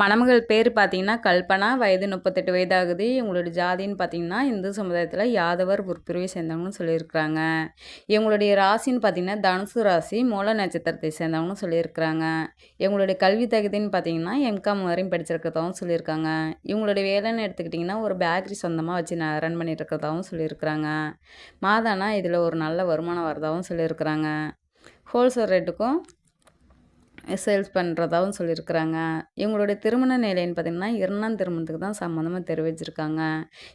மணமகள் பேர் பார்த்தீங்கன்னா கல்பனா வயது முப்பத்தெட்டு வயதாகுது. இவங்களுடைய ஜாதின்னு பார்த்தீங்கன்னா இந்து சமுதாயத்தில் யாதவர் உட்பிரிவை சேர்ந்தவங்கன்னு சொல்லியிருக்கிறாங்க. இவங்களுடைய ராசின்னு பார்த்தீங்கன்னா தனுசு ராசி மூல நட்சத்திரத்தை சேர்ந்தவங்கன்னு சொல்லியிருக்கிறாங்க. இவங்களுடைய கல்வி தகுதின்னு பார்த்தீங்கன்னா எம்காம் வரையும் படிச்சிருக்கிறதாகவும் சொல்லியிருக்காங்க. இவங்களுடைய வேலைன்னு எடுத்துக்கிட்டிங்கன்னா ஒரு பேக்கரி சொந்தமாக வச்சு நான் ரன் பண்ணிட்டு இருக்கிறதாகவும் சொல்லியிருக்கிறாங்க. மாதானா இதில் ஒரு நல்ல வருமானம் வரதாகவும் சொல்லியிருக்கிறாங்க. ஹோல்சேல் ரேட்டுக்கும் சேல்ஸ் பண்ணுறதாகவும் சொல்லியிருக்கிறாங்க. இவங்களுடைய திருமண நிலைன்னு பார்த்திங்கன்னா இரண்டாம் திருமணத்துக்கு தான் சம்மந்தமாக தெரிவிச்சிருக்காங்க.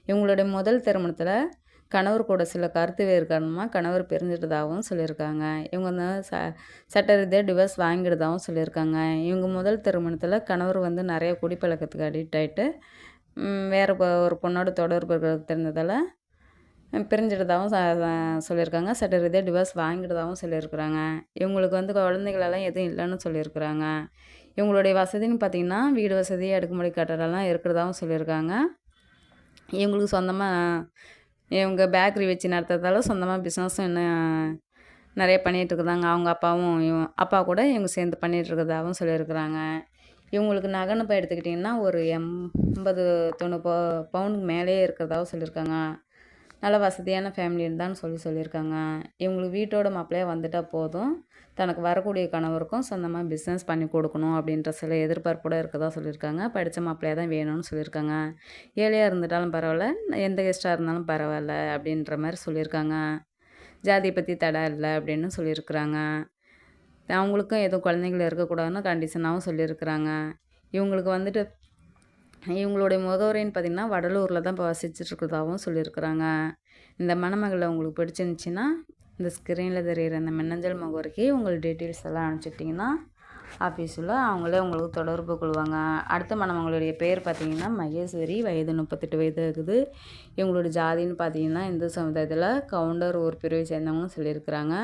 இவங்களுடைய முதல் திருமணத்தில் கணவர் கூட சில கருத்து வேறு காரணமாக கணவர் பிரிஞ்சிட்டதாகவும் சொல்லியிருக்காங்க. இவங்க வந்து ச சட்ட ரீதியாக டிவோர்ஸ் வாங்கிடுதாகவும் சொல்லியிருக்காங்க. இவங்க முதல் திருமணத்தில் கணவர் வந்து நிறைய குடிப்பழக்கத்துக்கு அடிக்ட் ஆகிட்டு வேறு ஒரு பொண்ணோட தொடர்பு தெரிஞ்சதால் பிரிஞ்சிட்டதாகவும் சொல்லியிருக்காங்க. சட்ட ரீதியாக டிவோர்ஸ் வாங்கிட்டதாகவும் சொல்லியிருக்கிறாங்க. இவங்களுக்கு வந்து குழந்தைகளெல்லாம் எதுவும் இல்லைன்னு சொல்லியிருக்கிறாங்க. இவங்களுடைய வசதின்னு பார்த்திங்கன்னா வீடு வசதி அடுக்குமுறை கட்டடம்லாம் இருக்கிறதாகவும் சொல்லியிருக்காங்க. இவங்களுக்கு சொந்தமாக இவங்க பேக்கரி வச்சு நடத்துறதால சொந்தமாக பிஸ்னஸும் இன்னும் நிறைய பண்ணிகிட்ருக்குறாங்க அவங்க அப்பாவும் அப்பா கூட இவங்க சேர்ந்து பண்ணிகிட்ருக்கிறதாகவும் சொல்லியிருக்கிறாங்க. இவங்களுக்கு நகைன்னு இப்போ எடுத்துக்கிட்டிங்கன்னா ஒரு எண்பது தொண்ணூறு பவுனுக்கு மேலேயே இருக்கிறதாகவும் சொல்லியிருக்காங்க. நல்ல வசதியான ஃபேமிலின்னு தான் சொல்லி சொல்லியிருக்காங்க. இவங்களுக்கு வீட்டோட மாப்பிள்ளையாக வந்துட்டால் போதும். தனக்கு வரக்கூடிய கணவருக்கும் சொந்தமாக பிஸ்னஸ் பண்ணி கொடுக்கணும் அப்படின்ற சில எதிர்பார்ப்போட இருக்கதா சொல்லியிருக்காங்க. படித்த மாப்பிள்ளையாக தான் வேணும்னு சொல்லியிருக்காங்க. ஏழையாக இருந்துட்டாலும் பரவாயில்ல எந்த கெஸ்ட்டாக இருந்தாலும் பரவாயில்ல அப்படின்ற மாதிரி சொல்லியிருக்காங்க. ஜாதியை பற்றி தடை இல்லை அப்படின்னு சொல்லியிருக்கிறாங்க. அவங்களுக்கும் எதுவும் குழந்தைங்கள இருக்கக்கூடாதுன்னு கண்டிஷனாகவும் சொல்லியிருக்கிறாங்க. இவங்களுக்கு வந்துட்டு இவங்களுடைய முகவரின்னு பார்த்திங்கன்னா வடலூரில் தான் இப்போ வசிச்சுட்ருக்கிறதாகவும் சொல்லியிருக்கிறாங்க. இந்த மணமகளை உங்களுக்கு பிடிச்சிருந்துச்சின்னா இந்த ஸ்க்ரீனில் தெரிகிற இந்த மின்னஞ்சல் முகவரிக்கு உங்கள் டீட்டெயில்ஸ் எல்லாம் அனுப்பிச்சிட்டிங்கன்னா ஆஃபீஸில் அவங்களே உங்களுக்கு தொடர்பு கொள்வாங்க. அடுத்த மணமங்களுடைய பேர் பார்த்திங்கன்னா மகேஸ்வரி வயது முப்பத்தெட்டு வயது இருக்குது இவங்களோட ஜாதின்னு பார்த்தீங்கன்னா இந்து சமுதாயத்தில் கவுண்டர் ஒரு பிரிவை சேர்ந்தவங்கன்னு சொல்லியிருக்கிறாங்க.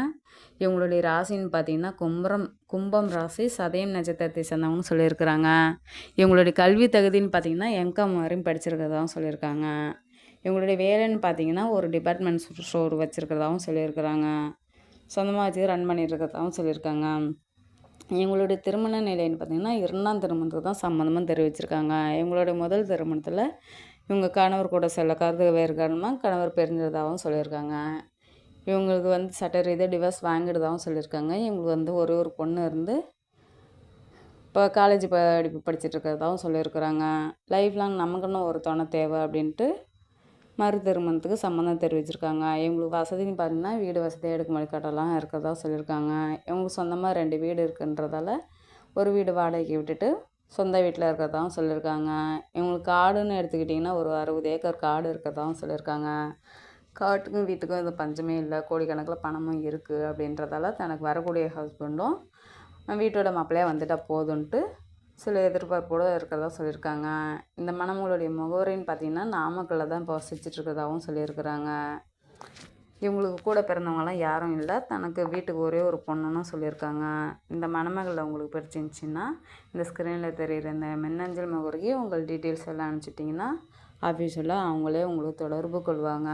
இவங்களுடைய ராசின்னு பார்த்தீங்கன்னா கும்பரம் கும்பம் ராசி சதயம் நட்சத்திரத்தை சேர்ந்தவங்கன்னு சொல்லியிருக்கிறாங்க. இவங்களுடைய கல்வி தகுதின்னு பார்த்தீங்கன்னா எம்காம் வரையும் படிச்சிருக்கிறதாகவும் சொல்லியிருக்காங்க. இவங்களுடைய வேலைன்னு பார்த்தீங்கன்னா ஒரு டிபார்ட்மெண்ட் ஸ்டோர் வச்சுருக்கிறதாகவும் சொல்லியிருக்கிறாங்க. சொந்தமாக வச்சு ரன் பண்ணிட்டு சொல்லியிருக்காங்க. இவங்களுடைய திருமண நிலைன்னு பார்த்திங்கன்னா இரண்டாம் திருமணத்துக்கு தான் சம்மந்தமாக தெரிவிச்சிருக்காங்க. இவங்களுடைய முதல் திருமணத்தில் இவங்க கணவர் கூட சில கருத்து வேறு காரணமாக கணவர் பிரிஞ்சதாகவும் சொல்லியிருக்காங்க. இவங்களுக்கு வந்து சட்ட ரீதியாக டிவோர்ஸ் வாங்கிடுதாகவும் சொல்லியிருக்காங்க. இவங்களுக்கு வந்து ஒரே ஒரு பொண்ணு இருந்து இப்போ காலேஜ் படிப்பு படிச்சுட்டு இருக்கிறதாகவும் சொல்லியிருக்கிறாங்க. லைஃப் லாங் நமக்குன்னு ஒரு துணை தேவை அப்படின்ட்டு மறு திருமணத்துக்கு சம்மந்தம் தெரிவிச்சிருக்காங்க. இவங்களுக்கு வசதின்னு பார்த்தீங்கன்னா வீடு வசதி அடுக்குமாடி கட்டலாம் இருக்கிறதா சொல்லியிருக்காங்க. இவங்களுக்கு சொந்தமாக ரெண்டு வீடு இருக்குன்றதால ஒரு வீடு வாடகைக்கு விட்டுட்டு சொந்த வீட்டில் இருக்கிறதாவும் சொல்லியிருக்காங்க. இவங்களுக்கு காடுன்னு எடுத்துக்கிட்டிங்கன்னா ஒரு அறுபது ஏக்கர் காடு இருக்கிறதாவும் சொல்லியிருக்காங்க. காட்டுக்கும் வீட்டுக்கும் இது பஞ்சமே இல்லை. கோடிக்கணக்கில் பணமும் இருக்குது அப்படின்றதால தனக்கு வரக்கூடிய ஹஸ்பண்டும் வீட்டோட மாப்பிள்ளையாக வந்துட்டால் போதுன்ட்டு சில எதிர்பார்ப்போடு இருக்கிறதா சொல்லியிருக்காங்க. இந்த மணமகளுடைய முகவரின்னு பார்த்திங்கன்னா நாமக்கல்லில் தான் இப்போ வசிச்சிட்ருக்கிறதாகவும் சொல்லியிருக்கிறாங்க. இவங்களுக்கு கூட பிறந்தவங்களாம் யாரும் இல்லை. தனக்கு வீட்டுக்கு ஒரே ஒரு பொண்ணுன்னு சொல்லியிருக்காங்க. இந்த மணமகளில் உங்களுக்கு பிடிச்சிருந்துச்சின்னா இந்த ஸ்க்ரீனில் தெரிகிற இந்த மின்னஞ்சல் முகவரிக்கு உங்கள் டீட்டெயில்ஸ் எல்லாம் அனுப்பிச்சிட்டிங்கன்னா ஆஃபீஸில் அவங்களே உங்களுக்கு தொடர்பு கொள்வாங்க.